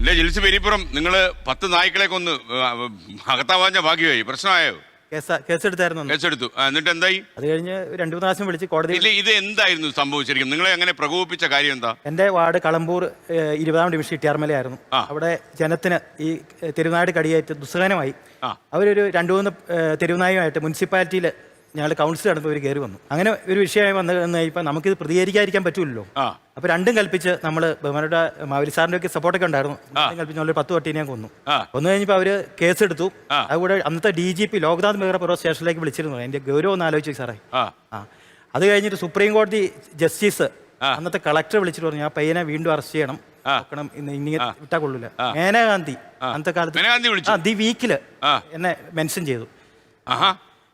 എന്റെ ജിൽസ് പെരിപ്പുറം നിങ്ങൾ പത്ത് നായ്ക്കളെ കൊന്ന് അകത്താവാഞ്ഞ ഭാഗ്യമായി. പ്രശ്നമായോ? കേസ് കേസെടുത്തായിരുന്നു. കേസെടുത്തു. എന്നിട്ട് എന്തായി അത് കഴിഞ്ഞ് രണ്ടു മൂന്ന് പ്രാവശ്യം വിളിച്ച് കോടതി ഇല്ല ഇത് എന്തായിരുന്നു സംഭവിച്ചിരിക്കും നിങ്ങളെ അങ്ങനെ പ്രകോപിപ്പിച്ച കാര്യം എന്താ? എന്റെ വാർഡ് കളമ്പൂർ ഇരുപതാം ഡിവിഷൻ ഇട്ടിയാർമലയായിരുന്നു ആയിരുന്നു. അവിടെ ജനത്തിന് ഈ തെരുവുനാട് കടിയേറ്റ് ദുസ്സഹനമായി. അവരൊരു രണ്ടു മൂന്ന് തെരുവുനായുമായിട്ട് മുനിസിപ്പാലിറ്റിയിൽ ഞങ്ങൾ കൗൺസിൽ നടന്നപ്പോൾ ഇവർ കയറി വന്നു. അങ്ങനെ ഒരു വിഷയമായി വന്നു കഴിഞ്ഞപ്പോൾ നമുക്കിത് പ്രതികരിക്കാതിരിക്കാൻ പറ്റുമല്ലോ അപ്പൊ രണ്ടും കൽപ്പിച്ച് നമ്മൾ ബഹുമാനയുടെ മാവലി സാറിന്റെ ഒക്കെ സപ്പോർട്ടൊക്കെ ഉണ്ടായിരുന്നു. കൽപ്പിച്ച് നമ്മൾ പത്ത് പട്ടീനെ ഞാൻ കൊന്നു. കൊന്നു കഴിഞ്ഞപ്പോൾ അവർ കേസെടുത്തു. അതുകൂടെ അന്നത്തെ D G P Loknath Behera പുറ സ്റ്റേഷനിലേക്ക് വിളിച്ചിരുന്നു. എന്റെ ഗൗരവം ഒന്ന് ആലോചിച്ചു സാറേ. ആ. അത് കഴിഞ്ഞിട്ട് സുപ്രീം കോടതി ജസ്റ്റിസ് അന്നത്തെ കളക്ടർ വിളിച്ചിട്ട് പറഞ്ഞു ആ പയ്യനെ വീണ്ടും അറസ്റ്റ് ചെയ്യണം. നോക്കണം. വിട്ടാ കൊള്ളൂല. മേനകാന്തി അന്നത്തെ കാലത്ത് ദി വീക്കിൽ എന്നെ മെൻഷൻ ചെയ്തു.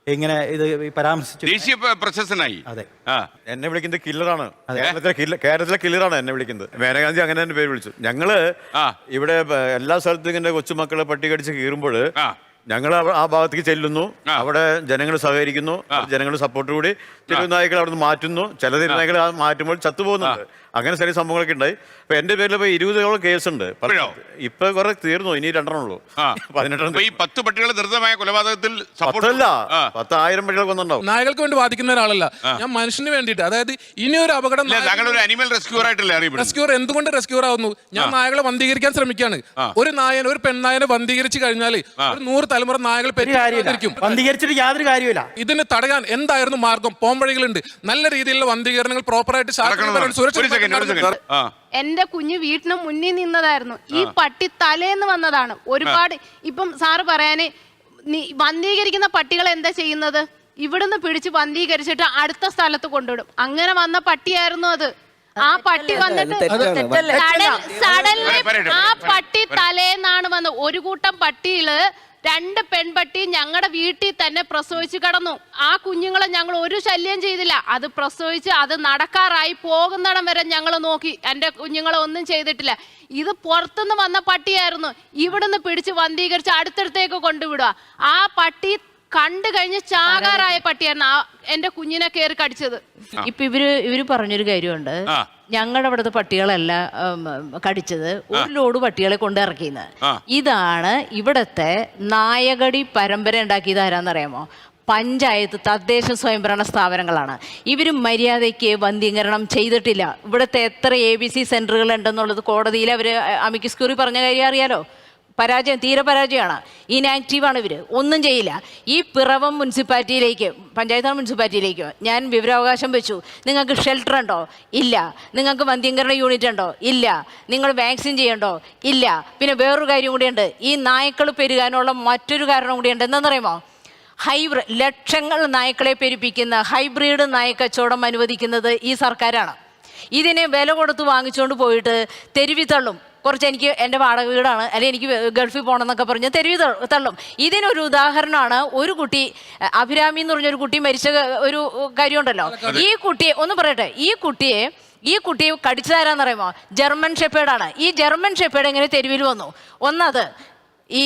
ഇങ്ങനെ ഇത് പരാമർശിച്ചു? ദേശീയ പ്ര- പ്രശസ്തനായി. അതെ. ആ. എന്നെ വിളിക്കുന്നത് കില്ലറാണ്. കേരളത്തിലെ കില്ല കേരളത്തിലെ കില്ലറാണ് എന്നെ വിളിക്കുന്നത്. മേനകാന്തി അങ്ങനെ തന്നെ പേര് വിളിച്ചു. ഞങ്ങൾ ആ. ഇവിടെ ബ- എല്ലാ സ്ഥലത്തും ഇങ്ങനെ കൊച്ചുമക്കളെ പട്ടി കടിച്ച് കീറുമ്പോൾ ആ. ഞങ്ങൾ ആ ഭാഗത്തേക്ക് ചെല്ലുന്നു. അവിടെ ജനങ്ങൾ സഹകരിക്കുന്നു. ജനങ്ങൾ സപ്പോർട്ട് കൂടി. തിരുനായ്ക്കൾ അവിടെ നിന്ന് മാറ്റുന്നു. ചില തിരുനായ്ക്കൾ മാറ്റുമ്പോൾ ചത്തുപോകുന്നുണ്ട്. അങ്ങനെ ചില സംഭവങ്ങളൊക്കെ ഉണ്ടായി. അപ്പൊ എന്റെ പേരിൽ ഇപ്പൊ ഇരുപതോളം കേസുണ്ട്? ഇപ്പൊ കുറെ തീർന്നു. ഇനി രണ്ടെണ്ണം ഉള്ളൂ. ആ. പതിനെട്ടെണ്ണം ഈ പത്ത് പട്ടികളെ ദൃഢമായ കൊലപാതകത്തിൽ പത്തല്ല. പത്തായിരം പട്ടികൾ കൊന്നുണ്ടാവും നായകൾക്ക് വേണ്ടി വാദിക്കുന്ന ഒരാളല്ല. ഞാൻ മനുഷ്യന് വേണ്ടിട്ട് അതായത് ഇനി ഒരു അപകടം ഇല്ല താങ്കൾ ഒരു അനിമൽ റെസ്ക്യൂർ ആയിട്ടല്ലേ റെസ്ക്യൂർ എന്തുകൊണ്ട് റെസ്ക്യൂർ ആവുന്നു? ഞാൻ നായകളെ വന്ധീകരിക്കാൻ ശ്രമിക്കുകയാണ്. ഒരു നായനെ ഒരു പെണ്ണായനെ വന്ധീകരിച്ചു കഴിഞ്ഞാൽ ഒരു നൂറ് തലമുറ നായകൾ വന്ധീകരിച്ചിട്ട് യാതൊരു കാര്യമില്ല ഇതിന് തടയാൻ എന്തായിരുന്നു മാർഗം? പോംവഴികളുണ്ട് നല്ല രീതിയിലുള്ള വന്ധീകരണങ്ങൾ പ്രോപ്പറായിട്ട് സുരക്ഷ എന്റെ കുഞ്ഞ് വീട്ടിന് മുന്നിൽ നിന്നതായിരുന്നു. ഈ പട്ടി തലേന്ന് വന്നതാണ്. ഒരുപാട് ഇപ്പം സാറ് പറയാന് നീ- വന്ധീകരിക്കുന്ന പട്ടികൾ എന്താ ചെയ്യുന്നത്? ഇവിടുന്ന് പിടിച്ച് വന്ധീകരിച്ചിട്ട് അടുത്ത സ്ഥലത്ത് കൊണ്ടുവിടും. അങ്ങനെ വന്ന പട്ടിയായിരുന്നു അത്. ആ പട്ടി വന്നിട്ട് സഡൻലി ആ പട്ടി തലേന്നാണ് വന്നത് ഒരു കൂട്ടം പട്ടിയിൽ രണ്ട് പെൺപട്ടി ഞങ്ങളുടെ വീട്ടിൽ തന്നെ പ്രസവിച്ച് കടന്നു. ആ കുഞ്ഞുങ്ങളെ ഞങ്ങൾ ഒരു ശല്യം ചെയ്തില്ല. അത് പ്രസവിച്ച് അത് നടക്കാറായി പോകുന്നിടം വരെ ഞങ്ങൾ നോക്കി. എന്റെ കുഞ്ഞുങ്ങളെ ഒന്നും ചെയ്തിട്ടില്ല. ഇത് പുറത്തുനിന്ന് വന്ന പട്ടിയായിരുന്നു. ഇവിടുന്ന് പിടിച്ച് വന്ധീകരിച്ച് അടുത്തടുത്തേക്ക് കൊണ്ടുവിടുക. ആ പട്ടി കണ്ടു കഴിഞ്ഞ ചാകാറായ പട്ടിയായിരുന്നു ആ എന്റെ കുഞ്ഞിനെ കയറി കടിച്ചത്. ഇപ്പൊ ഇവർ ഇവർ പറഞ്ഞൊരു കാര്യമുണ്ട്. ആ. ഞങ്ങളുടെ അവിടുത്തെ പട്ടികളല്ല ഉം, കടിച്ചത്. ഒരു ലോഡ് പട്ടികളെ കൊണ്ട് ഇറക്കിയെന്ന് ആ. ഇതാണ് ഇവിടത്തെ നായകടി പരമ്പര ഉണ്ടാക്കിയത് ആരാന്നറിയാമോ? പഞ്ചായത്ത് തദ്ദേശ സ്വയംഭരണ സ്ഥാപനങ്ങളാണ്. ഇവർ മര്യാദയ്ക്ക് വന്ധീകരണം ചെയ്തിട്ടില്ല. ഇവിടുത്തെ എത്ര എ ബി സി സെന്ററുകൾ ഉണ്ടെന്നുള്ളത് കോടതിയിൽ അവർ അമിക്കസ് ക്യൂറി പറഞ്ഞ കാര്യം അറിയാലോ? പരാജയം തീരെ പരാജയമാണ്. ഇനാക്റ്റീവാണ് ഇവർ ഒന്നും ചെയ്യില്ല. ഈ പിറവം മുനിസിപ്പാലിറ്റിയിലേക്ക് പഞ്ചായത്ത് മുനിസിപ്പാലിറ്റിയിലേക്ക് ഞാൻ വിവരാവകാശം വെച്ചു. നിങ്ങൾക്ക് ഷെൽട്ടർ ഉണ്ടോ? ഇല്ല. നിങ്ങൾക്ക് വന്ധ്യംകരണ യൂണിറ്റ് ഉണ്ടോ? ഇല്ല. നിങ്ങൾ വാക്സിൻ ചെയ്യണ്ടോ? ഇല്ല. പിന്നെ വേറൊരു കാര്യം കൂടിയുണ്ട് ഈ നായ്ക്കൾ പെരുകാനുള്ള മറ്റൊരു കാരണം കൂടിയുണ്ട് എന്താണെന്നറിയുമോ? ഹൈബ്രി ലക്ഷങ്ങൾ നായ്ക്കളെ പെരുപ്പിക്കുന്ന ഹൈബ്രിഡ് നായക്കച്ചവടം അനുവദിക്കുന്നത് ഈ സർക്കാരാണ്. ഇതിനെ വില കൊടുത്ത് വാങ്ങിച്ചുകൊണ്ട് പോയിട്ട് തെരുവി തള്ളും. കുറച്ച് എനിക്ക് എന്റെ വാടക വീടാണ് അല്ലെങ്കിൽ എനിക്ക് ഗൾഫിൽ പോകണം എന്നൊക്കെ പറഞ്ഞ് തെരുവി തള്ളു- ഇതിനൊരു ഉദാഹരണമാണ് ഒരു കുട്ടി അഭിരാമി എന്ന് പറഞ്ഞൊരു കുട്ടി മരിച്ച ഒരു കാര്യമുണ്ടല്ലോ. ഈ കുട്ടിയെ ഒന്ന് പറയട്ടെ ഈ കുട്ടിയെ ഈ കുട്ടിയെ കടിച്ചതാരാന്നറിയുമോ? ജർമ്മൻ ഷെപ്പേഡാണ്. ഈ ജർമ്മൻ ഷെപ്പേഡ് എങ്ങനെ തെരുവിൽ വന്നു? ഒന്നത് ഈ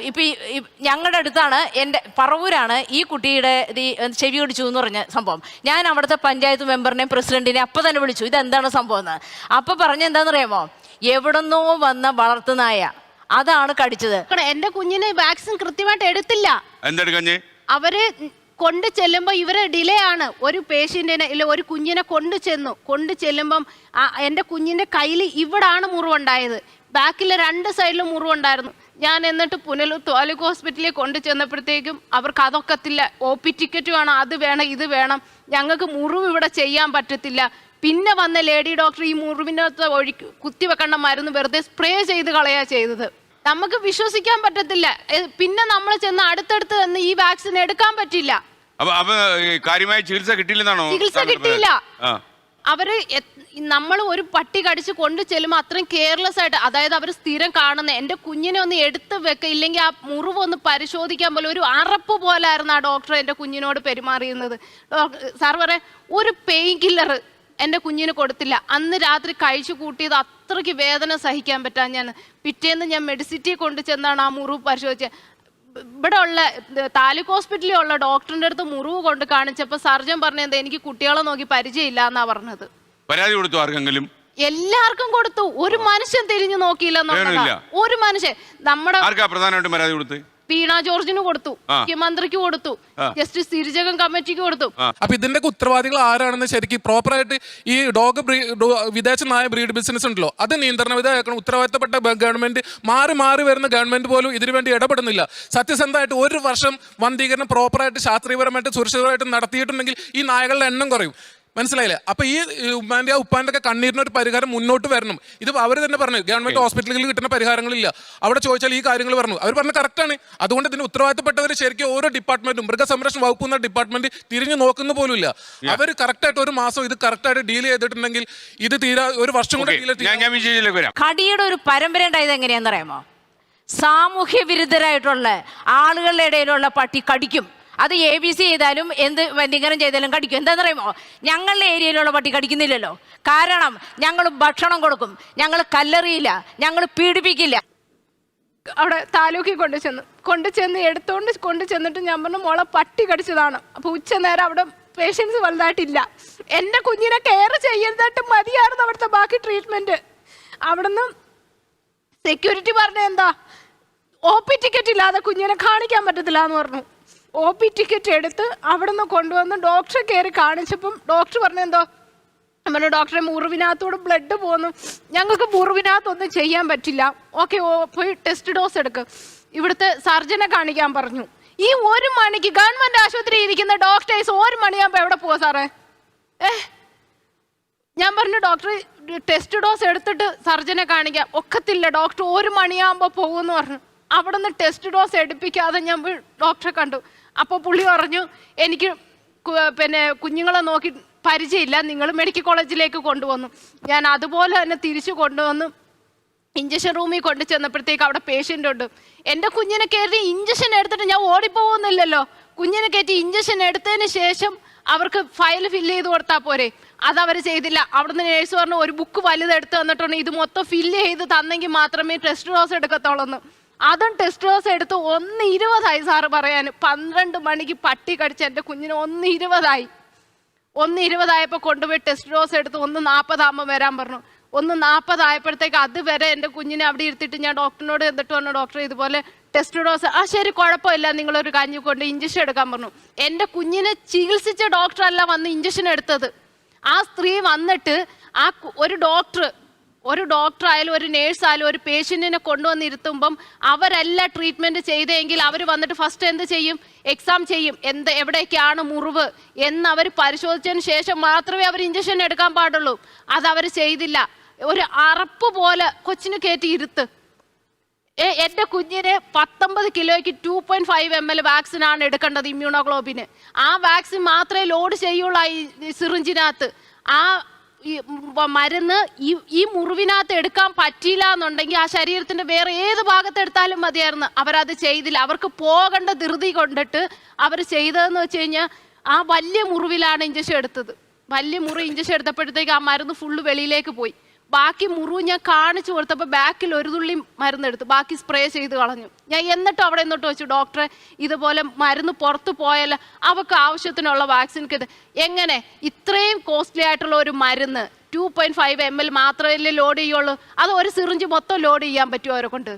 ഇപ്പം ഈ ഞങ്ങളുടെ അടുത്താണ് എന്റെ പറവൂരാണ് ഈ കുട്ടിയുടെ ഈ ചെവി കടിച്ചു എന്ന് പറഞ്ഞ സംഭവം. ഞാൻ അവിടുത്തെ പഞ്ചായത്ത് മെമ്പറിനെയും പ്രസിഡന്റിനെ അപ്പം തന്നെ വിളിച്ചു ഇതെന്താണ് സംഭവം എന്ന്. അപ്പം പറഞ്ഞ എന്താണെന്നറിയാമോ എവിടുന്നോ വന്ന വളർത്തുനായ അതാണ് കടിച്ചത്. എന്റെ കുഞ്ഞിന് വാക്സിൻ കൃത്യമായിട്ട് എടുത്തില്ല. എന്തെടുക്കഞ്ഞ് അവർ കൊണ്ട് ചെല്ലുമ്പോൾ ഇവർ ഡിലേ ആണ്. ഒരു പേഷ്യന്റിനെ ഇല്ല ഒരു കുഞ്ഞിനെ കൊണ്ട് ചെന്നു. കൊണ്ട് ചെല്ലുമ്പം എന്റെ എന്റെ കുഞ്ഞിന്റെ കയ്യിൽ ഇവിടാണ് മുറിവുണ്ടായത്. ബാക്കിൽ രണ്ട് സൈഡിലും മുറിവുണ്ടായിരുന്നു. ഞാൻ എന്നിട്ട് പുനലൂർ താലൂക്ക് ഹോസ്പിറ്റലിൽ കൊണ്ടു ചെന്നപ്പോഴത്തേക്കും അവർക്ക് അതൊക്കത്തില്ല. ഒ പി ടിക്കറ്റ് വേണം അത് വേണം ഇത് വേണം. ഞങ്ങൾക്ക് മുറിവ് ഇവിടെ ചെയ്യാൻ പറ്റത്തില്ല. പിന്നെ വന്ന ലേഡി ഡോക്ടർ ഈ മുറിവിനകത്ത് ഒഴി കുത്തിവെക്കേണ്ട മരുന്ന് വെറുതെ സ്പ്രേ ചെയ്ത് കളയാ ചെയ്തത്. നമുക്ക് വിശ്വസിക്കാൻ പറ്റത്തില്ല. പിന്നെ നമ്മൾ ചെന്ന് അടുത്തടുത്ത് തന്നെ ഈ വാക്സിൻ എടുക്കാൻ പറ്റില്ല. കാര്യമായ ചികിത്സ കിട്ടിയില്ലെന്നാണോ ചികിത്സ കിട്ടിയില്ല. അവർ നമ്മൾ ഒരു പട്ടി കടിച്ച് കൊണ്ട് ചെല്ലുമ്പോൾ അത്രയും കെയർലെസ് ആയിട്ട് അതായത് അവർ സ്ഥിരം കാണുന്ന. എന്റെ കുഞ്ഞിനെ ഒന്ന് എടുത്ത് വെക്ക ഇല്ലെങ്കിൽ ആ മുറിവ് ഒന്ന് പരിശോധിക്കാൻ പോലും ഒരു അറപ്പ് പോലായിരുന്നു ആ ഡോക്ടർ എന്റെ കുഞ്ഞിനോട് പെരുമാറിയുന്നത് സാർ പറയാം ഒരു പെയിൻ കില്ലർ എന്റെ കുഞ്ഞിന് കൊടുത്തില്ല. അന്ന് രാത്രി കഴിച്ചു കൂട്ടിയത് അത്രയ്ക്ക് വേദന സഹിക്കാൻ പറ്റാൻ ഞാൻ പിറ്റേന്ന് ഞാൻ മെഡിസിറ്റി കൊണ്ട് ചെന്നാണ് ആ മുറിവ് പരിശോധിച്ചത് ഇവിടെ ഉള്ള താലൂക്ക് ഹോസ്പിറ്റലിൽ ഉള്ള ഡോക്ടറിന്റെ അടുത്ത് മുറിവ് കൊണ്ട് കാണിച്ചപ്പോൾ സർജൻ പറഞ്ഞത് എനിക്ക് കുട്ടികളെ നോക്കി പരിചയമില്ല എന്നാ പറഞ്ഞത്. പരാതി കൊടുത്തു ആർക്കെങ്കിലും? എല്ലാവർക്കും കൊടുത്തു. ഒരു മനുഷ്യൻ തിരിഞ്ഞു നോക്കിയില്ല. ഒരു മനുഷ്യൻ. നമ്മുടെ ആർക്കാ പ്രധാനമായിട്ടും പരാതി കൊടുത്ത് വീണ ജോർജിന് കൊടുത്തു. മുഖ്യമന്ത്രിക്ക് കൊടുത്തു ജസ്റ്റിസ് തിരുജകം കമ്മിറ്റിക്ക് കൊടുത്തു. അപ്പൊ ഇതിന്റെ ഉത്തരവാദികൾ ആരാണെന്ന് ശരിക്കും പ്രോപ്പർ ആയിട്ട് ഈ ഡോഗ് വിദേശ നായ ബ്രീഡ് ബിസിനസ് ഉണ്ടല്ലോ അത് നിയന്ത്രണ വിധേയക്കണം ഉത്തരവാദിത്തപ്പെട്ട ഗവൺമെന്റ് മാറി മാറി വരുന്ന ഗവൺമെന്റ് പോലും ഇതിനു വേണ്ടി ഇടപെടുന്നില്ല. സത്യസന്ധമായിട്ട് ഒരു വർഷം വന്ധീകരണം പ്രോപ്പറായിട്ട് ശാസ്ത്രീയപരമായിട്ട് സുരക്ഷിതമായിട്ട് നടത്തിയിട്ടുണ്ടെങ്കിൽ ഈ നായകളുടെ എണ്ണം കുറയും. മനസ്സിലായില്ലേ? അപ്പൊ ഈ ഉമ്മാന്റെ ഉപ്പാന്റെ ഒക്കെ കണ്ണീരിന് ഒരു പരിഹാരം മുന്നോട്ട് വരണം. ഇത് അവർ തന്നെ പറഞ്ഞു ഗവൺമെന്റ് ഹോസ്പിറ്റലുകളിൽ കിട്ടുന്ന പരിഹാരങ്ങളില്ല. അവിടെ ചോദിച്ചാൽ ഈ കാര്യങ്ങൾ പറഞ്ഞു. അവർ പറഞ്ഞ കറക്റ്റാണ്. അതുകൊണ്ട് ഇതിന് ഉത്തരവാദിത്തപ്പെട്ടവർ ശരിക്കും ഓരോ ഡിപ്പാർട്ട്മെന്റും മൃഗസംരക്ഷണ വകുപ്പ് എന്ന ഡിപ്പാർട്ട്മെന്റ് തിരിഞ്ഞു നോക്കുന്ന പോലുമില്ല. അവർ കറക്റ്റായിട്ട് ഒരു മാസം ഇത് കറക്റ്റായിട്ട് ഡീൽ ചെയ്തിട്ടുണ്ടെങ്കിൽ ഇത് തീരാ ഒരു വർഷം കൂടെ കടിയുടെ ഒരു പരമ്പര ഉണ്ടായത് സാമൂഹ്യ വിരുദ്ധരായിട്ടുള്ള ആളുകളുടെ ഇടയിലുള്ള പട്ടി കടിക്കും. അത് എ ബി സി ചെയ്താലും എന്ത് വന്ധ്യകരം ചെയ്താലും കടിക്കും. എന്താണെന്നറിയാമോ ഞങ്ങളുടെ ഏരിയയിലുള്ള പട്ടി കടിക്കുന്നില്ലല്ലോ. കാരണം ഞങ്ങൾ ഭക്ഷണം കൊടുക്കും. ഞങ്ങൾ കല്ലെറിയില്ല. ഞങ്ങൾ പീഡിപ്പിക്കില്ല. അവിടെ താലൂക്കിൽ കൊണ്ടു ചെന്ന് കൊണ്ടു ചെന്ന് എടുത്തോണ്ട് കൊണ്ടു ചെന്നിട്ട് ഞാൻ പറഞ്ഞു മോളെ പട്ടി കടിച്ചതാണ്. അപ്പൊ ഉച്ച നേരം അവിടെ പേഷ്യൻസ് വലുതായിട്ടില്ല. എന്റെ കുഞ്ഞിനെ കെയർ ചെയ്യരുതായിട്ട് മതിയായിരുന്നു അവിടുത്തെ ബാക്കി ട്രീറ്റ്മെന്റ് അവിടുന്ന് സെക്യൂരിറ്റി പറഞ്ഞ എന്താ? ഒ പി ടിക്കറ്റ് ഇല്ലാതെ കുഞ്ഞിനെ കാണിക്കാൻ പറ്റത്തില്ല എന്ന് പറഞ്ഞു. ഒ പി ടിക്കറ്റ് എടുത്ത് അവിടെ നിന്ന് കൊണ്ടുവന്ന് ഡോക്ടറെ കയറി കാണിച്ചപ്പം ഡോക്ടർ പറഞ്ഞെന്തോ നമ്മുടെ ഡോക്ടറെ മുറിവിനകത്തോട് ബ്ലഡ് പോകുന്നു ഞങ്ങൾക്ക് മുറിവിനകത്തൊന്നും ചെയ്യാൻ പറ്റില്ല. ഓക്കെ പോയി ടെസ്റ്റ് ഡോസ് എടുക്ക്. ഇവിടുത്തെ സർജനെ കാണിക്കാൻ പറഞ്ഞു. ഈ ഒരു മണിക്ക് ഗവൺമെന്റ് ആശുപത്രി ഇരിക്കുന്ന ഡോക്ടേഴ്സ് ഒരു മണിയാകുമ്പോൾ എവിടെ പോവാ സാറേ? ഏ? ഞാൻ പറഞ്ഞു ഡോക്ടർ ടെസ്റ്റ് ഡോസ് എടുത്തിട്ട് സർജനെ കാണിക്കാം. ഒക്കത്തില്ല ഡോക്ടർ ഒരു മണിയാകുമ്പോൾ പോകുമെന്ന് പറഞ്ഞു. അവിടെ നിന്ന് ടെസ്റ്റ് ഡോസ് എടുപ്പിക്കാതെ ഞാൻ ഡോക്ടറെ കണ്ടു. അപ്പോൾ പുള്ളി പറഞ്ഞു എനിക്ക് പിന്നെ കുഞ്ഞുങ്ങളെ നോക്കി പരിചയമില്ല. നിങ്ങൾ മെഡിക്കൽ കോളേജിലേക്ക് കൊണ്ടുവന്നു. ഞാൻ അതുപോലെ തന്നെ തിരിച്ചു കൊണ്ടുവന്നു. ഇഞ്ചക്ഷൻ റൂമിൽ കൊണ്ടു ചെന്നപ്പോഴത്തേക്ക് അവിടെ പേഷ്യന്റ് ഉണ്ട്. എന്റെ കുഞ്ഞിനെ കയറി ഇഞ്ചക്ഷൻ എടുത്തിട്ട് ഞാൻ ഓടിപ്പോകുന്നില്ലല്ലോ കുഞ്ഞിനെ കയറ്റി ഇഞ്ചക്ഷൻ എടുത്തതിന് ശേഷം അവർക്ക് ഫയൽ ഫില്ല് ചെയ്ത് കൊടുത്താൽ പോരെ. അത് അവർ ചെയ്തില്ല. അവിടുന്ന് നേഴ്സ് പറഞ്ഞു ഒരു ബുക്ക് വലുതെടുത്ത് തന്നിട്ടുണ്ട്. ഇത് മൊത്തം ഫില്ല് ചെയ്ത് തന്നെങ്കിൽ മാത്രമേ ടെസ്റ്റ് ഡോസ് എടുക്കത്തുള്ളൂ അതും ടെസ്റ്റ് ഡോസ് എടുത്ത് ഒന്ന് ഇരുപതായി സാറ് പറയാൻ. പന്ത്രണ്ട് മണിക്ക് പട്ടി കടിച്ച എന്റെ കുഞ്ഞിന് ഒന്ന് ഇരുപതായി. ഒന്ന് ഇരുപതായപ്പോൾ കൊണ്ടുപോയി ടെസ്റ്റ് ഡോസ് എടുത്ത് ഒന്ന് നാൽപ്പതാകുമ്പോൾ വരാൻ പറഞ്ഞു. ഒന്ന് നാൽപ്പതായപ്പോഴത്തേക്ക് അതുവരെ എന്റെ കുഞ്ഞിനെ അവിടെ ഇരുത്തിയിട്ട് ഞാൻ ഡോക്ടറിനോട് എന്നിട്ട് പറഞ്ഞു ഡോക്ടർ ഇതുപോലെ ടെസ്റ്റ് ഡോസ് ആ ശരി കുഴപ്പമില്ല. നിങ്ങളൊരു കഞ്ഞി കൊണ്ട് ഇഞ്ചക്ഷൻ എടുക്കാൻ പറഞ്ഞു. എന്റെ കുഞ്ഞിനെ ചികിത്സിച്ച ഡോക്ടറല്ല വന്ന് ഇഞ്ചക്ഷൻ എടുത്തത്. ആ സ്ത്രീ വന്നിട്ട് ആ ഒരു ഡോക്ടർ ഒരു ഡോക്ടർ ആയാലും ഒരു നേഴ്സ് ആയാലും ഒരു പേഷ്യന്റിനെ കൊണ്ടുവന്നിരുത്തുമ്പം അവരല്ല ട്രീറ്റ്മെന്റ് ചെയ്തെങ്കിൽ അവർ വന്നിട്ട് ഫസ്റ്റ് എന്ത് ചെയ്യും? എക്സാം ചെയ്യും. എന്ത് എവിടേക്കാണ് മുറിവ് എന്ന് അവർ പരിശോധിച്ചതിന് ശേഷം മാത്രമേ അവർ ഇഞ്ചക്ഷൻ എടുക്കാൻ പാടുള്ളൂ. അത് അവർ ചെയ്തില്ല. ഒരു അറപ്പ് പോലെ കൊച്ചിന് കയറ്റി ഇരുത്ത്. ഏ, എന്റെ കുഞ്ഞിന് പത്തൊമ്പത് കിലോയ്ക്ക് two point five M L vaccine ആണ് എടുക്കേണ്ടത് ഇമ്മ്യൂണോഗ്ലോബിന് ആ വാക്സിൻ മാത്രമേ ലോഡ് ചെയ്യുള്ളൂ ഈ സിറിഞ്ചിനകത്ത് ആ ഈ മരുന്ന് ഈ ഈ മുറിവിനകത്ത് എടുക്കാൻ പറ്റിയില്ല എന്നുണ്ടെങ്കിൽ ആ ശരീരത്തിന്റെ വേറെ ഏത് ഭാഗത്ത് എടുത്താലും മതിയായിരുന്നു. അവരത് ചെയ്തില്ല. അവർക്ക് പോകേണ്ട ധൃതി കൊണ്ടിട്ട് അവർ ചെയ്തതെന്ന് വെച്ച് കഴിഞ്ഞാൽ ആ വലിയ മുറിവിലാണ് ഇഞ്ചക്ഷൻ എടുത്തത്. വലിയ മുറി ഇഞ്ചക്ഷൻ എടുത്തപ്പോഴത്തേക്ക് ആ മരുന്ന് ഫുള്ള് വെളിയിലേക്ക് പോയി. ബാക്കി മുറിവ് ഞാൻ കാണിച്ചു കൊടുത്തപ്പോൾ ബാക്കിൽ ഒരു തുള്ളി മരുന്നെടുത്തു. ബാക്കി സ്പ്രേ ചെയ്ത് കളഞ്ഞു. ഞാൻ എന്നിട്ട് അവിടെ എന്നിട്ട് വെച്ചു ഡോക്ടറെ ഇതുപോലെ മരുന്ന് പുറത്ത് പോയാൽ അവർക്ക് ആവശ്യത്തിനുള്ള വാക്സിൻ എങ്ങനെ? ഇത്രയും കോസ്റ്റ്ലി ആയിട്ടുള്ള ഒരു മരുന്ന് two point five M L മാത്രമല്ലേ ലോഡ് ചെയ്യുള്ളൂ. അത് ഒരു സിറിഞ്ച് മൊത്തം ലോഡ് ചെയ്യാൻ പറ്റുമോ അവരെ കൊണ്ട്?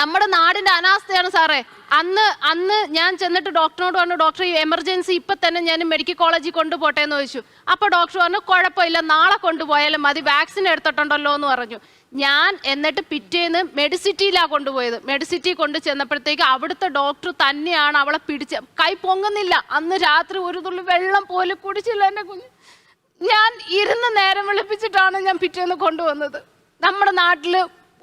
നമ്മുടെ നാടിന്റെ അനാസ്ഥയാണ് സാറേ. അന്ന് അന്ന് ഞാൻ ചെന്നിട്ട് ഡോക്ടറിനോട് പറഞ്ഞു ഡോക്ടർ ഈ എമർജൻസി ഇപ്പൊ തന്നെ ഞാൻ മെഡിക്കൽ കോളേജിൽ കൊണ്ടുപോട്ടെ എന്ന് ചോദിച്ചു. അപ്പൊ ഡോക്ടർ പറഞ്ഞു കുഴപ്പമില്ല നാളെ കൊണ്ടുപോയാലും മതി വാക്സിൻ എടുത്തിട്ടുണ്ടല്ലോ എന്ന് പറഞ്ഞു. ഞാൻ എന്നിട്ട് പിറ്റേന്ന് മെഡിസിറ്റിയിലാ കൊണ്ടുപോയത്. മെഡിസിറ്റി കൊണ്ട് ചെന്നപ്പോഴത്തേക്ക് അവിടുത്തെ ഡോക്ടർ തന്നെയാണ് അവളെ പിടിച്ച കൈ പൊങ്ങുന്നില്ല. അന്ന് രാത്രി ഒരു തുള്ളി വെള്ളം പോലും കുടിച്ചില്ല എന്റെ കുഞ്ഞ്. ഞാൻ ഇരുന്ന് നേരം വിളിപ്പിച്ചിട്ടാണ് ഞാൻ പിറ്റേന്ന് കൊണ്ടുവന്നത്. നമ്മുടെ നാട്ടിൽ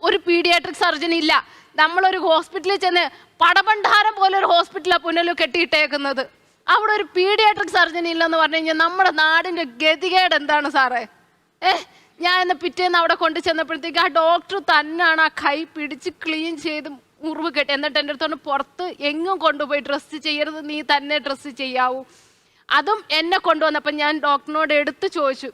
ഒരു പീഡിയാട്രിക് സർജൻ ഇല്ല. നമ്മളൊരു ഹോസ്പിറ്റലിൽ ചെന്ന് പടഭണ്ഡാരം പോലെ ഒരു ഹോസ്പിറ്റലാണ് പുനലു കെട്ടിയിട്ടേക്കുന്നത്. അവിടെ ഒരു പീഡിയാട്രിക് സർജൻ ഇല്ലെന്ന് പറഞ്ഞു കഴിഞ്ഞാൽ നമ്മുടെ നാടിന്റെ ഗതികേട് എന്താണ് സാറേ? ഏ ഞാൻ ഇന്ന് പിറ്റേന്ന് അവിടെ കൊണ്ടു ചെന്നപ്പോഴത്തേക്ക് ആ ഡോക്ടർ തന്നെയാണ് ആ കൈ പിടിച്ച് ക്ലീൻ ചെയ്ത് മുറിവ് കെട്ടി. എന്നിട്ട് എന്റെ അടുത്തോണ്ട് പുറത്ത് എങ്ങും കൊണ്ടുപോയി ഡ്രസ്സ് ചെയ്യരുത് നീ തന്നെ ഡ്രസ്സ് ചെയ്യാവൂ. അതും എന്നെ കൊണ്ടുവന്നപ്പോൾ ഞാൻ ഡോക്ടറിനോട് എടുത്തു ചോദിച്ചു.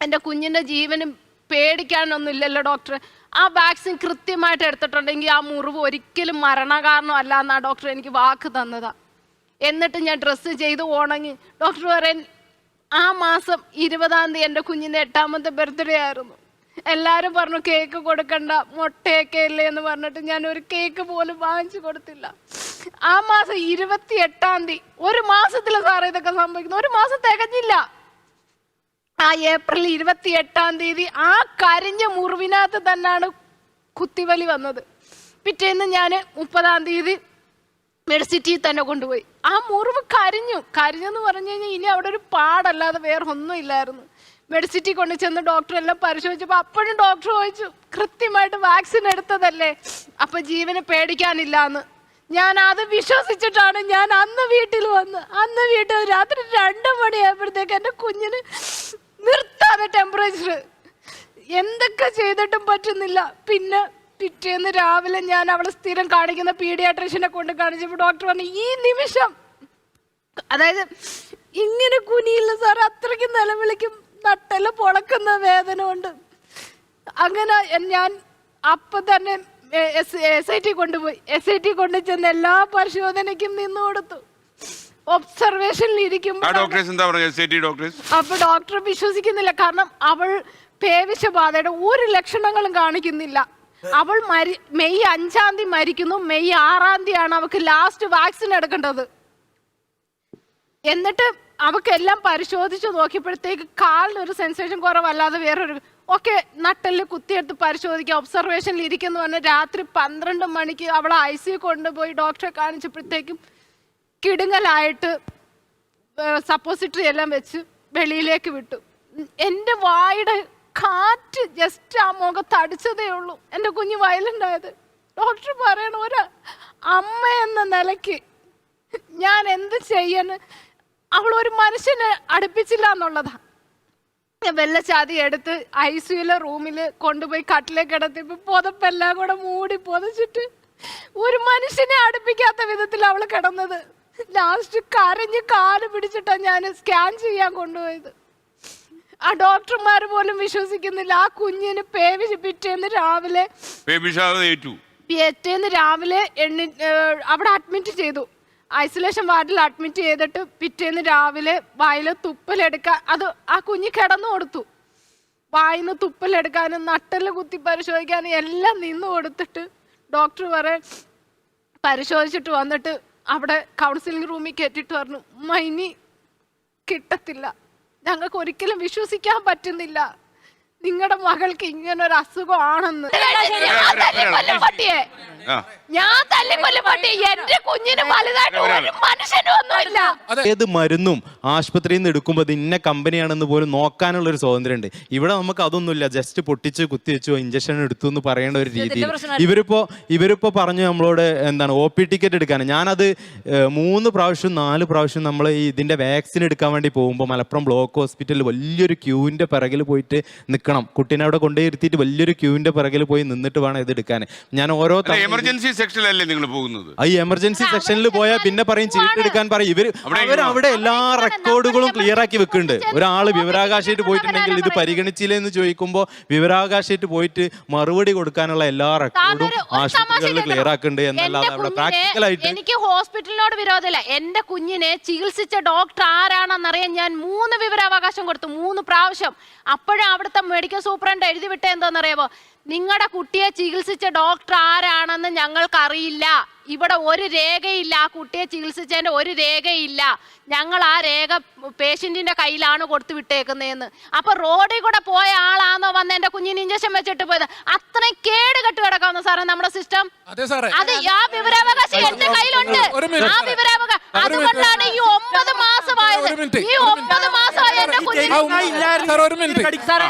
എന്റെ കുഞ്ഞിന്റെ ജീവനും പേടിക്കാനൊന്നുമില്ലല്ലോ ഡോക്ടർ ആ വാക്സിൻ കൃത്യമായിട്ട് എടുത്തിട്ടുണ്ടെങ്കിൽ ആ മുറിവ് ഒരിക്കലും മരണകാരണമല്ല എന്നാ ഡോക്ടർ എനിക്ക് വാക്ക് തന്നതാ. എന്നിട്ട് ഞാൻ ഡ്രസ്സ് ചെയ്ത് ഉണങ്ങി. ഡോക്ടർ പറയാൻ ആ മാസം ഇരുപതാം തീയതി എന്റെ കുഞ്ഞിന്റെ എട്ടാമത്തെ ബർത്ത്ഡേ ആയിരുന്നു. എല്ലാവരും പറഞ്ഞു കേക്ക് കൊടുക്കണ്ട മുട്ടയൊക്കെ ഇല്ലേ? എന്ന് പറഞ്ഞിട്ട് ഞാൻ ഒരു കേക്ക് പോലും വാങ്ങിച്ചു കൊടുത്തില്ല. ആ മാസം ഇരുപത്തി എട്ടാം തീയതി ഒരു മാസത്തിൽ സാറേ ഇതൊക്കെ സംഭവിക്കുന്നു. ഒരു മാസം തികഞ്ഞില്ല. ആ ഏപ്രിൽ ഇരുപത്തി എട്ടാം തീയതി ആ കരിഞ്ഞ മുറിവിനകത്ത് തന്നെയാണ് കുത്തിവലി വന്നത്. പിറ്റേന്ന് ഞാൻ മുപ്പതാം തീയതി മെഡിസിറ്റിയിൽ തന്നെ കൊണ്ടുപോയി. ആ മുറിവ് കരിഞ്ഞു. കരിഞ്ഞെന്ന് പറഞ്ഞു കഴിഞ്ഞാൽ ഇനി അവിടെ ഒരു പാടല്ലാതെ വേറെ ഒന്നും ഇല്ലായിരുന്നു. മെഡിസിറ്റി കൊണ്ട് ചെന്ന് ഡോക്ടർ എല്ലാം പരിശോധിച്ചപ്പോൾ അപ്പോഴും ഡോക്ടർ ചോദിച്ചു കൃത്യമായിട്ട് വാക്സിൻ എടുത്തതല്ലേ? അപ്പം ജീവന് പേടിക്കാനില്ല എന്ന് ഞാൻ അത് വിശ്വസിച്ചിട്ടാണ് ഞാൻ അന്ന് വീട്ടിൽ വന്ന്. അന്ന് വീട്ടിൽ രാത്രി രണ്ട് മണിയായപ്പോഴത്തേക്ക് എന്റെ കുഞ്ഞിന് നിർത്താതെ ടെമ്പറേച്ചർ എന്തൊക്കെ ചെയ്തിട്ടും പറ്റുന്നില്ല. പിന്നെ പിറ്റേന്ന് രാവിലെ ഞാൻ അവളെ സ്ഥിരം കാണിക്കുന്ന പീഡിയാട്രീഷ്യനെ കൊണ്ട് കാണിച്ചപ്പോൾ ഡോക്ടർ പറഞ്ഞു ഈ നിമിഷം. അതായത് ഇങ്ങനെ കുനിയില്ല സാർ അത്രയ്ക്ക് നിലവിളിക്കും നട്ടെല്ലാം പൊളക്കുന്ന വേദന ഉണ്ട് അങ്ങനെ ഞാൻ അപ്പം തന്നെ എസ് ഐ ടി കൊണ്ടുപോയി. എസ് ഐ ടി കൊണ്ടു ചെന്ന് എല്ലാ പരിശോധനയ്ക്കും നിന്നു കൊടുത്തു. ഒബ്സർവേഷനിൽ ആ ഇരിക്കുമ്പോൾ ഡോക്ടേഴ്സ് എന്താ ഡോക്ടേഴ്സ് അപ്പൊ ഡോക്ടർ വിശ്വസിക്കുന്നില്ല. കാരണം അവൾ പേവിഷബാധയുടെ ഒരു ലക്ഷണങ്ങളും കാണിക്കുന്നില്ല. അവൾ മരി മെയ് അഞ്ചാം തീയതി മരിക്കുന്നു. മെയ് ആറാം ആണ് അവൾക്ക് ലാസ്റ്റ് വാക്സിൻ എടുക്കേണ്ടത്. എന്നിട്ട് അവക്കെല്ലാം പരിശോധിച്ച് നോക്കിയപ്പോഴത്തേക്ക് കാലിനൊരു സെൻസേഷൻ കുറവല്ലാതെ വേറൊരു ഒക്കെ നട്ടൽ കുത്തിയെടുത്ത് പരിശോധിക്കുക ഒബ്സർവേഷനിൽ ഇരിക്കുന്നു പറഞ്ഞ് രാത്രി പന്ത്രണ്ട് മണിക്ക് അവളെ ഐ സി കൊണ്ടുപോയി ഡോക്ടറെ കാണിച്ചപ്പോഴത്തേക്കും കിടുങ്ങലായിട്ട് സപ്പോസിറ്ററി എല്ലാം വെച്ച് വെളിയിലേക്ക് വിട്ടു. എന്റെ വായുടെ കാറ്റ് ജസ്റ്റ് ആ മുഖത്ത് അടിച്ചതേ ഉള്ളൂ. എന്റെ കുഞ്ഞ് വയലുണ്ടായത്. ഡോക്ടർ പറയണ ഒരു അമ്മ എന്ന നിലയ്ക്ക് ഞാൻ എന്ത് ചെയ്യാൻ അവൾ ഒരു മനുഷ്യനെ അടുപ്പിച്ചില്ല എന്നുള്ളതാ. വെള്ള വെള്ളച്ചാതി എടുത്ത് ഐ സിയുലെ റൂമിൽ കൊണ്ടുപോയി കട്ടിലേക്ക് ഇടത്തി പുതപ്പെല്ലാം കൂടെ മൂടി പുതച്ചിട്ട് ഒരു മനുഷ്യനെ അടുപ്പിക്കാത്ത വിധത്തിൽ അവൾ കിടന്നത്. ലാസ്റ്റ് കരഞ്ഞ് കാൽ പിടിച്ചിട്ടാ ഞാൻ സ്കാൻ ചെയ്യാൻ കൊണ്ടുപോയത്. ആ ഡോക്ടർമാർ പോലും വിശ്വസിക്കുന്നില്ല. ആ കുഞ്ഞിന് പേവി പിറ്റേന്ന് രാവിലെ ഏറ്റു. പിറ്റേന്ന് രാവിലെ എണ്ണി അവിടെ അഡ്മിറ്റ് ചെയ്തു. ഐസൊലേഷൻ വാർഡിൽ അഡ്മിറ്റ് ചെയ്തിട്ട് പിറ്റേന്ന് രാവിലെ വായിൽ തുപ്പലെടുക്കാൻ അത് ആ കുഞ്ഞ് കിടന്നു കൊടുത്തു. വായിന്ന് തുപ്പലെടുക്കാനും നട്ടൽ കുത്തി പരിശോധിക്കാനും എല്ലാം നിന്ന് കൊടുത്തിട്ട് ഡോക്ടർ പറയാൻ പരിശോധിച്ചിട്ട് വന്നിട്ട് അവിടെ കൗൺസിലിംഗ് റൂമിൽ കയറ്റിട്ട് പറഞ്ഞു മൈനി കിട്ടത്തില്ല. ഞങ്ങൾക്ക് ഒരിക്കലും വിശ്വസിക്കാൻ പറ്റുന്നില്ല. നിങ്ങളുടെ മകൾക്ക് ഇങ്ങനെ ഒരു അസുഖമാണെന്ന് ഞാൻ തല്ലിക്കൊല്ലും പട്ടിയെ. ആ. ഞാൻ തല്ലിക്കൊല്ലും എന്റെ കുഞ്ഞിന് വലുതായിട്ട് ഒരു മനുഷ്യനും ഒന്നുമില്ല. ഏത് മരുന്നും ആശുപത്രിയിൽ നിന്ന് എടുക്കുമ്പോൾ അത് ഇന്ന കമ്പനിയാണെന്ന് പോലും നോക്കാനുള്ള ഒരു സ്വാതന്ത്ര്യമുണ്ട് ഇവിടെ നമുക്ക് അതൊന്നുമില്ല. ജസ്റ്റ് പൊട്ടിച്ച് കുത്തിവെച്ചോ ഇഞ്ചക്ഷൻ എടുത്തു എന്ന് പറയേണ്ട ഒരു രീതിയിൽ പ്രശ്നം ഇവരിപ്പോ ഇവരിപ്പോ പറഞ്ഞു നമ്മളോട് എന്താണ് ഒ പി ടിക്കറ്റ് എടുക്കാൻ ഞാനത് ഏഹ്, മൂന്ന് പ്രാവശ്യം നാല് പ്രാവശ്യം നമ്മൾ ഈ ഇതിന്റെ വാക്സിൻ എടുക്കാൻ വേണ്ടി പോകുമ്പോൾ മലപ്പുറം ബ്ലോക്ക് ഹോസ്പിറ്റലിൽ വലിയൊരു ക്യൂവിന്റെ പിറകിൽ പോയിട്ട് നിൽക്കണം കുട്ടീനെ അവിടെ കൊണ്ടുപോയിരുത്തിയിട്ട് വലിയൊരു ക്യൂവിന്റെ പിറകിൽ പോയി നിന്നിട്ട് വേണം ഇത് എടുക്കാൻ. ഞാൻ ഓരോ എമർജൻസി സെക്ഷനിലല്ലേ നിങ്ങൾ പോകുന്നത്? ഈ എമർജൻസി സെക്ഷനിൽ പോയാൽ പിന്നെ പറയും ചീട്ട് എടുക്കാൻ പറയും. ഇവർ അവിടെ അവർ അവിടെ എല്ലാ റെക്കോർഡുകളും ക്ലിയർ ആക്കി വെക്കുന്നുണ്ട്. ഒരാൾ വിവരാകാശമായിട്ട് പോയിട്ടുണ്ടെങ്കിൽ ഇത് പരിഗണിച്ചില്ലേ എന്ന് ചോദിക്കുമ്പോൾ വിവരാകാശമായിട്ട് പോയിട്ട് മറുപടി കൊടുക്കാനുള്ള എല്ലാ റെക്കോർഡും ആശുപത്രികളിൽ ക്ലിയർ ആക്കുന്നുണ്ട് എന്നല്ലാതെ അവിടെ പ്രാക്ടിക്കൽ പ്രാക്ടിക്കലായിട്ട് എനിക്ക് ഹോസ്പിറ്റലിനോട് വിരോധമില്ല. എന്റെ കുഞ്ഞിനെ ചികിത്സിച്ച ഡോക്ടർ ആരാണെന്നറിയാൻ ഞാൻ മൂന്ന് വിവരാവകാശം കൊടുത്തു. മൂന്ന് പ്രാവശ്യം. അപ്പോഴും അവിടുത്തെ മെഡിക്കൽ സൂപ്രണ്ട് എഴുതി വിട്ട എന്താണെന്നറിയാമോ നിങ്ങളുടെ കുട്ടിയെ ചികിത്സിച്ച ഡോക്ടർ ആരാണെന്ന് ഞങ്ങൾക്ക് അറിയില്ല ഇവിടെ ഒരു രേഖയില്ല ആ കുട്ടിയെ ചികിത്സിച്ചതിന്റെ ഒരു രേഖയില്ല. ഞങ്ങൾ ആ രേഖ പേഷ്യന്റിന്റെ കയ്യിലാണ് കൊടുത്തു വിട്ടേക്കുന്നതെന്ന്. അപ്പൊ റോഡിൽ കൂടെ പോയ ആളാണോ വന്ന് എന്റെ കുഞ്ഞിന് ഇഞ്ചക്ഷൻ വെച്ചിട്ട് പോയത്? അത്രയും കേട് കെട്ട് കിടക്കാവുന്ന സാറേ നമ്മുടെ സിസ്റ്റം അതെ സാറേ. അത് ആ വിവരാവകാശം എന്റെ കയ്യിലുണ്ട്. ആ വിവരാവകാശം. അതുകൊണ്ടാണ് ഈ ഒമ്പത് മാസമായത്. ഈ ഒമ്പത് മാസമായ എന്റെ കുഞ്ഞിന് ആ ഉമ്മ- സാർ ഒരു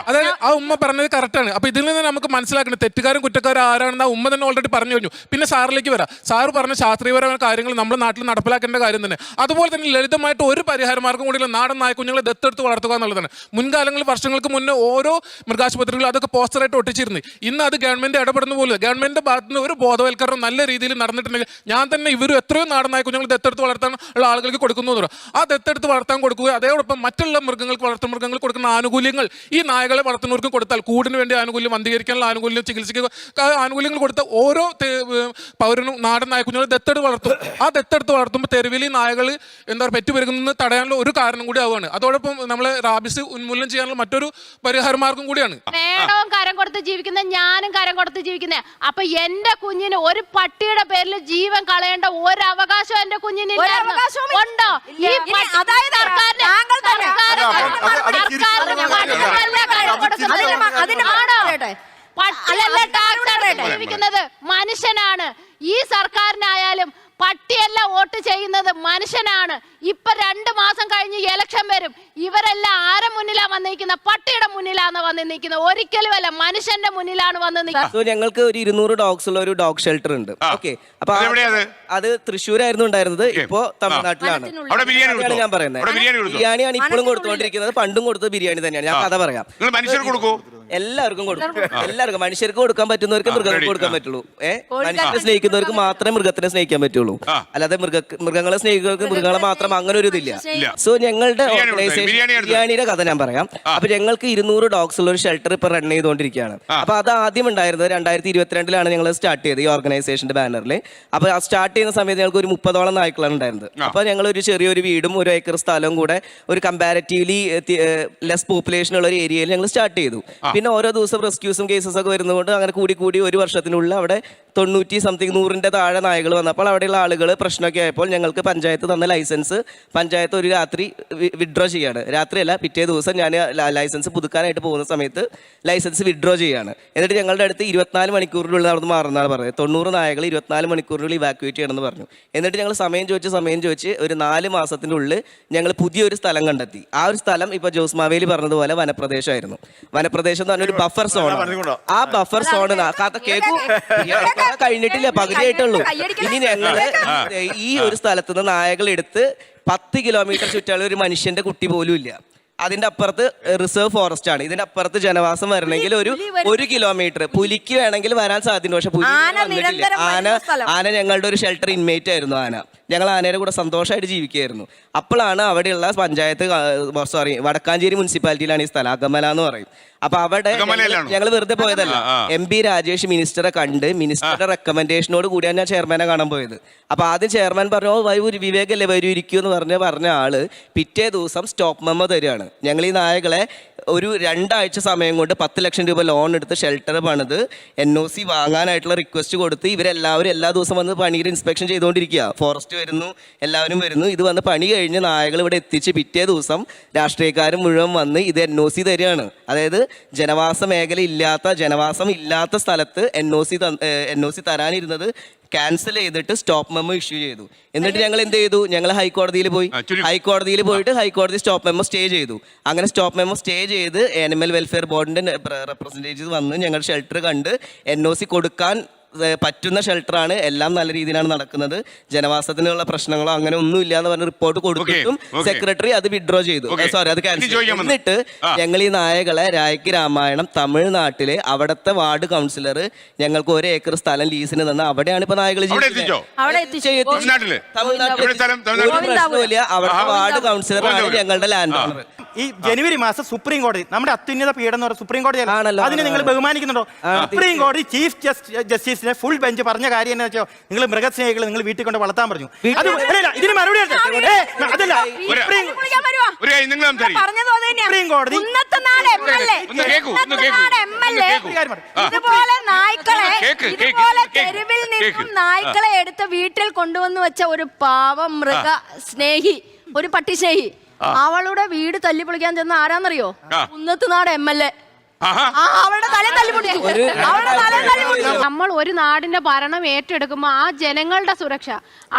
അതായത് ആ ഉമ്മ പറഞ്ഞത് കറക്റ്റ് ആണ്. അപ്പൊ ഇതിൽ നിന്ന് നമുക്ക് മനസ്സിലാക്കണം തെറ്റുകാരും കുറ്റക്കാരും ആരാണെന്ന് ആ ഉമ്മ തന്നെ ഓൾറെഡി പറഞ്ഞു കഴിഞ്ഞു. പിന്നെ സാറിലേക്ക് വരാം. സാർ പറഞ്ഞ ശാസ്ത്രീയപരമായ കാര്യങ്ങൾ നമ്മുടെ നാട്ടിൽ നടപ്പിലാക്കേണ്ട കാര്യം തന്നെ. അതുപോലെ തന്നെ ലളിതമായിട്ട് ഒരു പരിഹാര മാർഗം കൂടി നാടൻ നായ്ക്കുഞ്ഞുങ്ങളെ ദത്തെടുത്ത് വളർത്തുക എന്നുള്ളതാണ്. മുൻകാലങ്ങളിൽ വർഷങ്ങൾക്ക് മുന്നേ ഓരോ മൃഗാശുപത്രികളും അതൊക്കെ പോസ്റ്ററായിട്ട് ഒട്ടിച്ചിരുന്നു. ഇന്ന് അത് ഗവൺമെന്റ് ഇടപെടുന്ന പോലും ഗവൺമെന്റിന്റെ ഭാഗത്ത് നിന്ന് ഒരു ബോധവൽക്കരണം നല്ല രീതിയിൽ നടന്നിട്ടുണ്ടെങ്കിൽ ഞാൻ തന്നെ ഇവരും എത്രയോ നാടൻ നായ്ക്കുഞ്ഞുങ്ങൾ ദത്തെടുത്ത് വളർത്താൻ ഉള്ള ആളുകൾക്ക് കൊടുക്കുന്നു ആ ദത്തെടുത്ത് വളർത്താൻ കൊടുക്കുക അതോടൊപ്പം മറ്റുള്ള മൃഗങ്ങൾക്ക് വളർത്തു മൃഗങ്ങൾ കൊടുക്കുന്ന ആനുകൂല്യങ്ങൾ ഈ നായകളെ വളർത്തുന്നവർക്കും കൊടുത്താൽ കൂടിന് വേണ്ടി ആനുകൂല്യം വന്ധീകരിക്കാനുള്ള ആനുകൂല്യം ചികിത്സയ്ക്ക് ആനുകൂല്യങ്ങൾ കൊടുത്ത ഓരോ പൗരനും നാടൻ നായക്കുഞ്ഞുങ്ങളെ ദത്തെടുത്ത് വളർത്തും. ആ ദത്തെടുത്ത് വളർത്തുമ്പോൾ തെരുവിൽ ഈ നായകൾ എന്താ പറയുക പെറ്റുപെരുകുന്നത് തടയാനുള്ള ഒരു കാരണം കൂടി ആവുകയാണ്. അതോടൊപ്പം നമ്മളെ റാബിസ് ഉന്മൂലനം ചെയ്യാനുള്ള മറ്റൊരു പരിഹാര മാർഗം കൂടിയാണ്. മേടവും കരം കൊടുത്ത് ജീവിക്കുന്ന ഞാനും കരം കൊടുത്ത് ജീവിക്കുന്നത് അപ്പൊ എന്റെ കുഞ്ഞിന് ഒരു പട്ടിയുടെ പേരിൽ ജീവൻ കളയേണ്ട ഒരു അവകാശം എന്റെ കുഞ്ഞിന് ഇല്ല. ഉണ്ടോ. ഈ അതായത് സർക്കാരിന് ജീവിക്കുന്നത് മനുഷ്യനാണ്. ഈ സർക്കാരിനായാലും പട്ടിയല്ല വോട്ട് ചെയ്യുന്നത് മനുഷ്യനാണ്. ഇപ്പൊ രണ്ട് മാസം കഴിഞ്ഞ് ഇലക്ഷൻ വരും. ഇവരെല്ലാം ആരെ മുന്നിലാ വന്ന് നിൽക്കുന്നത് പട്ടിയുടെ മുന്നിലാണ് വന്ന് നിൽക്കുന്നത് ഒരിക്കലും അല്ല മനുഷ്യന്റെ മുന്നിലാണ് വന്ന് നിൽക്കുന്നത് ഞങ്ങൾക്ക് ഒരു ഇരുന്നൂറ് ഡോഗ്സ് ഉള്ള ഒരു ഡോഗ് ഷെൽട്ടർ ഉണ്ട്. ഓക്കെ അപ്പൊ അത്? അത് തൃശ്ശൂരായിരുന്നു ഉണ്ടായിരുന്നത്. ഇപ്പോ തമിഴ്നാട്ടിലാണ്. അവിടെ ബിരിയാണി അതാണ് ഞാൻ പറയുന്നത് അവിടെ ബിരിയാണി കൊടുത്തോ? ബിരിയാണിയാണ് ഇപ്പോഴും കൊടുത്തുകൊണ്ടിരിക്കുന്നത്. പണ്ടും കൊടുത്തത് ബിരിയാണി തന്നെയാണ്. ഞാൻ കഥ പറയാം. നിങ്ങൾ മനുഷ്യർക്ക് കൊടുക്കൂ. എല്ലാവർക്കും കൊടുക്കും. എല്ലാവർക്കും മനുഷ്യർക്ക് കൊടുക്കാൻ പറ്റുന്നവർക്ക് മൃഗങ്ങൾക്ക് കൊടുക്കാൻ. പറ്റുള്ളൂ. ഏഹ് മനുഷ്യരെ സ്നേഹിക്കുന്നവർക്ക് മാത്രമേ മൃഗത്തിനെ സ്നേഹിക്കാൻ പറ്റുള്ളൂ. അല്ലാതെ മൃഗ മൃഗങ്ങളെ സ്നേഹിക്കുന്നവർക്ക് മൃഗങ്ങളെ മാത്രം അങ്ങനെ ഒരു ഇതില്ല. ഇല്ല. സോ ഞങ്ങളുടെ ഓർഗനൈസേഷൻ ബിരിയാണിയുടെ കഥ ഞാൻ പറയാം. അപ്പൊ ഞങ്ങൾക്ക് ഇരുന്നൂറ് ഡോഗ്സ് ഉള്ള ഒരു ഷെൽട്ടർ ഇപ്പൊ റൺ ചെയ്തുകൊണ്ടിരിക്കുകയാണ് അപ്പൊ അത് ആദ്യം ഉണ്ടായിരുന്നത് രണ്ടായിരത്തി ഇരുപത്തിരണ്ടിലാണ് ഞങ്ങൾ സ്റ്റാർട്ട് ചെയ്തത് ഈ ഓർഗനൈസേഷന്റെ ബാനറിൽ അപ്പൊ സ്റ്റാർട്ട് ചെയ്യുന്ന സമയത്ത് ഞങ്ങൾക്ക് ഒരു മുപ്പതോളം നായ്ക്കളാണ് ഉണ്ടായിരുന്നത്. അപ്പൊ ഞങ്ങൾ ഒരു ചെറിയൊരു വീടും ഒരു ഏക്കർ സ്ഥലവും കൂടെ ഒരു കമ്പാരറ്റീവ്ലി ലെസ് പോപ്പുലേഷൻ ഉള്ള ഒരു ഏരിയയിൽ ഞങ്ങൾ സ്റ്റാർട്ട് ചെയ്തു. പിന്നെ ഓരോ ദിവസം റെസ്ക്യൂസും കേസസ് ഒക്കെ വരുന്നതുകൊണ്ട് അങ്ങനെ കൂടി കൂടി ഒരു വർഷത്തിനുള്ളിൽ അവിടെ തൊണ്ണൂറ്റി സംതിങ് നൂറിന്റെ താഴെ നായകൾ വന്നപ്പോൾ അവിടെയുള്ള ആളുകൾ പ്രശ്നമൊക്കെ ആയപ്പോൾ ഞങ്ങൾക്ക് പഞ്ചായത്ത് തന്ന ലൈസൻസ് പഞ്ചായത്ത് ഒരു രാത്രി വിഡ്രോ ചെയ്യാണ്. രാത്രിയല്ല പിറ്റേ ദിവസം ഞാൻ ലൈസൻസ് പുതുക്കാനായിട്ട് പോകുന്ന സമയത്ത് ലൈസൻസ് വിഡ്രോ ചെയ്യാണ്. എന്നിട്ട് ഞങ്ങളുടെ അടുത്ത് ഇരുപത്തിനാല് മണിക്കൂറിനുള്ളിൽ അവിടെ മാറുന്നതാണ് പറഞ്ഞത്. തൊണ്ണൂറ് നായകൾ ഇരുപത്തിനാല് മണിക്കൂറിനുള്ളിൽ ഇവാക്യുവേറ്റ് ചെയ്യണമെന്ന് പറഞ്ഞു. എന്നിട്ട് ഞങ്ങൾ സമയം ചോദിച്ച് സമയം ചോദിച്ച് ഒരു നാല് മാസത്തിന്റെ ഉള്ളിൽ ഞങ്ങൾ പുതിയൊരു സ്ഥലം കണ്ടെത്തി. ആ ഒരു സ്ഥലം ഇപ്പോൾ ജോസ് മാവേലി പറഞ്ഞതുപോലെ വനപ്രദേശമായിരുന്നു. വനപ്രദേശം എന്ന് പറഞ്ഞൊരു ബഫർ സോൺ ആ ബഫർ സോൺ കേൾക്കൂ കഴിഞ്ഞിട്ടില്ല? പകുതിയായിട്ടുള്ളൂ ഇനി ഞങ്ങൾ ഈ ഒരു സ്ഥലത്ത് നിന്ന് നായകൾ എടുത്ത് പത്ത് കിലോമീറ്റർ ചുറ്റളവ് ഒരു മനുഷ്യന്റെ കുട്ടി പോലും ഇല്ല. അതിന്റെ അപ്പുറത്ത് റിസർവ് ഫോറസ്റ്റ് ആണ്. ഇതിന്റെ അപ്പുറത്ത് ജനവാസം വരണമെങ്കിൽ ഒരു ഒരു കിലോമീറ്റർ. പുലിക്ക് വേണമെങ്കിൽ വരാൻ സാധ്യത പക്ഷെ പുലി വന്നിട്ടില്ല. ആന ആന ഞങ്ങളുടെ ഒരു ഷെൽട്ടർ ഇൻമേറ്റ് ആയിരുന്നു ആന. ഞങ്ങൾ ആനയുടെ കൂടെ സന്തോഷമായിട്ട് ജീവിക്കുകയായിരുന്നു. അപ്പോഴാണ് അവിടെയുള്ള പഞ്ചായത്ത് സോറി വടക്കാഞ്ചേരി മുനിസിപ്പാലിറ്റിയിലാണ് ഈ സ്ഥലം. അകമല എന്ന് പറയും. അപ്പൊ അവിടെ ഞങ്ങൾ വെറുതെ പോയതല്ല. എം പി രാജേഷ് മിനിസ്റ്ററെ കണ്ട് മിനിസ്റ്ററുടെ റെക്കമെൻഡേഷനോട് കൂടിയാണ് ഞാൻ ചെയർമാനെ കാണാൻ പോയത്. അപ്പൊ ആദ്യം ചെയർമാൻ പറഞ്ഞു ഓ വരൂ വിവേകല്ലേ വരൂ ഇരിക്കൂ എന്ന് പറഞ്ഞ് പറഞ്ഞ ആൾ പിറ്റേ ദിവസം സ്റ്റോപ്പ് മെമ്മോ തരികയാണ്. ഞങ്ങൾ ഈ നായകളെ ഒരു രണ്ടാഴ്ച സമയം കൊണ്ട് പത്ത് ലക്ഷം രൂപ ലോൺ എടുത്ത് ഷെൽട്ടർ പണിത് എൻ ഒ സി വാങ്ങാനായിട്ടുള്ള റിക്വസ്റ്റ് കൊടുത്ത് ഇവരെല്ലാവരും എല്ലാ ദിവസം വന്ന് പണിയുടെ ഇൻസ്പെക്ഷൻ ചെയ്തുകൊണ്ടിരിക്കുക. ഫോറസ്റ്റ് വരുന്നു എല്ലാവരും വരുന്നു. ഇത് വന്ന് പണി കഴിഞ്ഞ് നായകൾ ഇവിടെ എത്തിച്ച് പിറ്റേ ദിവസം രാഷ്ട്രീയക്കാരും മുഴുവൻ വന്ന് ഇത് എൻ ഒ സി തരികയാണ്. അതായത് ജനവാസ മേഖല ഇല്ലാത്ത ജനവാസം ഇല്ലാത്ത സ്ഥലത്ത് N O C N O C തരാനിരുന്നത് cancel ചെയ്തിട്ട് സ്റ്റോപ്പ് മെമ്മോ ഇഷ്യൂ ചെയ്തു. എന്നിട്ട് ഞങ്ങൾ എന്ത് ചെയ്തു? ഞങ്ങൾ ഹൈക്കോടതിയിൽ പോയി. ഹൈക്കോടതിയിൽ പോയിട്ട് ഹൈക്കോടതി സ്റ്റോപ്പ് മെമ്മോ സ്റ്റേ ചെയ്തു. അങ്ങനെ സ്റ്റോപ്പ് മെമ്മോ സ്റ്റേ ചെയ്ത് ആനിമൽ വെൽഫെയർ ബോർഡിന്റെ റെപ്രസെന്റേറ്റീവ് വന്ന് ഞങ്ങൾ ഷെൽട്ടർ കണ്ട് എൻ ഒ സി കൊടുക്കാൻ പറ്റുന്ന ഷെൽട്ടറാണ്. എല്ലാം നല്ല രീതിയിലാണ് നടക്കുന്നത്. ജനവാസത്തിനുള്ള പ്രശ്നങ്ങളോ അങ്ങനെ ഒന്നും ഇല്ല എന്ന് പറഞ്ഞ റിപ്പോർട്ട് കൊടുത്തിട്ടും സെക്രട്ടറി അത് വിഡ്രോ ചെയ്തു. സോറി അത് ക്യാൻസൽ എന്നിട്ട് ഞങ്ങൾ ഈ നായകളെ രായ്ക്ക് രാമായണം തമിഴ്നാട്ടിലെ അവിടുത്തെ വാർഡ് കൗൺസിലർ ഞങ്ങൾക്ക് ഒരു ഏക്കർ സ്ഥലം ലീസിന് തന്ന അവിടെയാണ് ഇപ്പൊ നായകൾ തമിഴ്നാട്ടിൽ അവിടുത്തെ വാർഡ് കൗൺസിലറാണ്. ഞങ്ങളുടെ ലാൻഡ് ഓണർ. ഈ ജനുവരി മാസം സുപ്രീം കോടതി നമ്മുടെ അത്യുന്നത പീഠം എന്ന് പറയുന്നത് സുപ്രീം കോടതി ആണല്ലോ, അതിനെ നിങ്ങൾ ബഹുമാനിക്കുന്നുണ്ടോ? സുപ്രീം കോടതി ചീഫ് ജസ്റ്റിസിനെ ഫുൾ ബെഞ്ച് പറഞ്ഞ കാര്യം എന്ന് വെച്ചോ നിങ്ങൾ മൃഗസ്നേഹികൾ നിങ്ങൾ വീട്ടിൽ കൊണ്ട് വളർത്താൻ പറഞ്ഞു അത് ഇല്ല, ഇതിന് മറുപടി ഉണ്ട്. ഏ, അതല്ല ഒരു- സുപ്രീം വിളിക്കാൻ വരുവാ. ഒരു കാര്യം നിങ്ങൾ സംസാരിക്കും പറഞ്ഞത് അത് തന്നെയാ. സുപ്രീം കോടതി. കുന്നത്തുനാട് MLA. ഒന്ന് കേക്കൂ, ഒന്ന് കേക്കൂ. കുന്നത്തുനാട് ഒന്ന് MLA. കേക്കൂ. കാര്യം പറ. ആ. ഇതുപോലെ നായ്ക്കളെ കേക്ക്, കേക്ക്, ഇതുപോലെ കേക്ക്. തെരുവിൽ കേക്ക്. നിന്നും നായ്ക്കളെ എടുത്ത് വീട്ടിൽ കൊണ്ടുവന്ന് വെച്ച ഒരു പാവം മൃഗ സ്നേഹി ഒരു പട്ടി സ്നേഹി അവളുടെ വീട് തല്ലിപ്പൊളിക്കാൻ ചെന്ന ആരാന്നറിയോ ആ. കുന്നത്തുനാട് എം എൽ എ നമ്മൾ ഒരു നാടിന്റെ ഭരണം ഏറ്റെടുക്കുമ്പോൾ ആ ജനങ്ങളുടെ സുരക്ഷ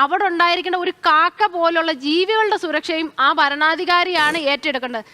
അവിടെ ഉണ്ടായിരിക്കേണ്ട ഒരു കാക്ക പോലുള്ള ജീവികളുടെ സുരക്ഷയും ആ ഭരണാധികാരിയാണ് ഏറ്റെടുക്കേണ്ടത്.